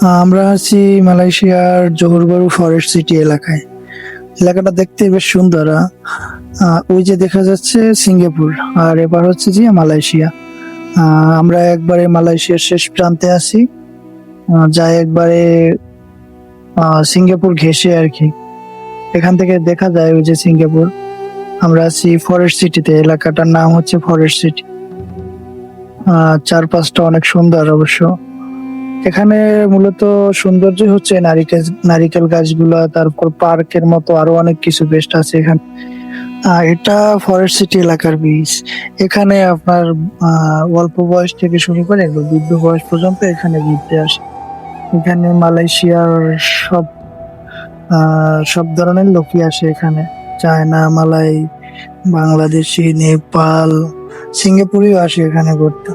আমরা আছি মালয়েশিয়ার জোহরবারু ফরেস্ট সিটি এলাকায়। এলাকাটা দেখতে বেশ সুন্দর ওই যে দেখা যাচ্ছে সিঙ্গাপুর, আর এবার হচ্ছে যে মালয়েশিয়া। আমরা একবারে মালয়েশিয়ার শেষ প্রান্তে আছি যা একবারে সিঙ্গাপুর ঘেঁষে আর কি। এখান থেকে দেখা যায় ওই যে সিঙ্গাপুর। আমরা আছি ফরেস্ট সিটিতে, এলাকাটার নাম হচ্ছে ফরেস্ট সিটি। চারপাশটা অনেক সুন্দর অবশ্য। এখানে মূলত সৌন্দর্য হচ্ছে নারিকেল নারিকেল গাছগুলা, তারপর পার্কের মতো আরও অনেক কিছু বেস্ট আছে এখানে। এটা ফরেস্ট সিটি এলাকার বীজ এখানে আপনার অল্প বয়স থেকে শুরু করে বৃদ্ধ বয়স পর্যন্ত এখানে ঘুরতে আসে। এখানে মালয়েশিয়ার সব সব ধরনের লোকই আসে এখানে। চায়না, মালাই, বাংলাদেশি, নেপাল, সিঙ্গাপুরেও আসে এখানে ঘুরতে।